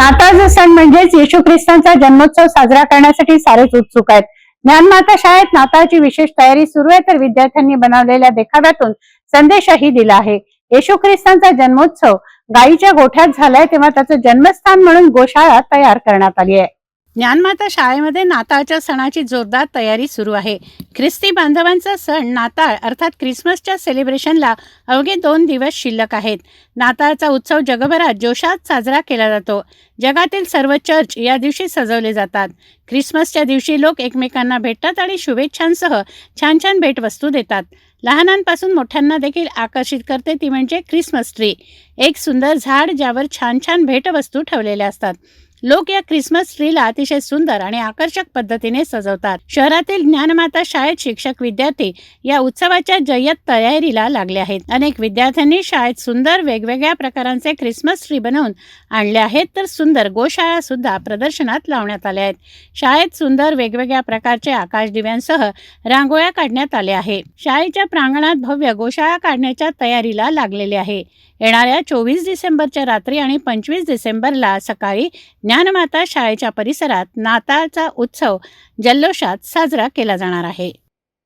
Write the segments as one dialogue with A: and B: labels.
A: नाताळचा सण म्हणजेच येशू ख्रिस्तांचा जन्मोत्सव साजरा करण्यासाठी सारेच उत्सुक आहेत. ज्ञानमाता शाळेत नाताळची विशेष तयारी सुरू आहे तर विद्यार्थ्यांनी बनवलेल्या देखाव्यातून संदेशही दिला आहे. येशू ख्रिस्तांचा जन्मोत्सव गायीच्या गोठ्यात झालाय तेव्हा त्याचं जन्मस्थान म्हणून गोशाळा तयार करण्यात आली आहे. ज्ञानमाता शाळेमध्ये नाताळच्या सणाची जोरदार तयारी सुरू आहे. ख्रिस्ती बांधवांचा सण नाताळ अर्थात क्रिसमसच्या सेलिब्रेशनला अवघे दोन दिवस शिल्लक आहेत. नाताळचा उत्सव जगभरात जोशात साजरा केला जातो. जगातील सर्व चर्च या दिवशी सजवले जातात. ख्रिसमसच्या दिवशी लोक एकमेकांना भेटतात आणि शुभेच्छांसह छान छान भेटवस्तू देतात. लहानांपासून मोठ्यांना देखील आकर्षित करते ती म्हणजे क्रिसमस ट्री एक सुंदर झाड ज्यावर छान छान भेटवस्तू ठेवलेल्या असतात. लोक या क्रिसमस ट्रीला अतिशय सुंदर आणि आकर्षक पद्धतीने सजवतात. शहरातील ज्ञानमाता शाळेत शिक्षक विद्यार्थी या उत्सवाच्या जय्यत तयारीला लागले आहेत. अनेक विद्यार्थ्यांनी शाळेत सुंदर वेगवेगळ्या प्रकारांचे क्रिसमस ट्री बनवून आणले आहेत. तर सुंदर गोशाळा सुद्धा प्रदर्शनात लावण्यात आल्या आहेत. शाळेत सुंदर वेगवेगळ्या प्रकारचे आकाश दिव्यांसह रांगोळ्या काढण्यात आल्या आहे शाळेच्या प्रांगणात भव्य गोशाळा काढण्याच्या तयारीला लागलेले आहे. येणाऱ्या चोवीस डिसेंबरच्या रात्री आणि पंचवीस डिसेंबरला सकाळी ज्ञानमाता शाळेच्या परिसरात नाताळचा उत्सव जल्लोषात साजरा केला जाणार आहे.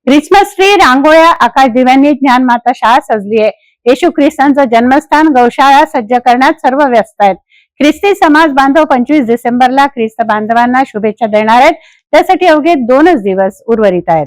A: क्रिसमस ट्री रांगोळ्या आकाश दिव्यांनी ज्ञानमाता शाळा सजली आहे. येशू ख्रिस्तांचं जन्मस्थान गौशाळा सज्ज करण्यात सर्व व्यस्त आहेत. ख्रिस्ती समाज बांधव पंचवीस डिसेंबरला ख्रिस्त बांधवांना शुभेच्छा देणार आहेत. त्यासाठी अवघे दोनच दिवस उर्वरित आहेत.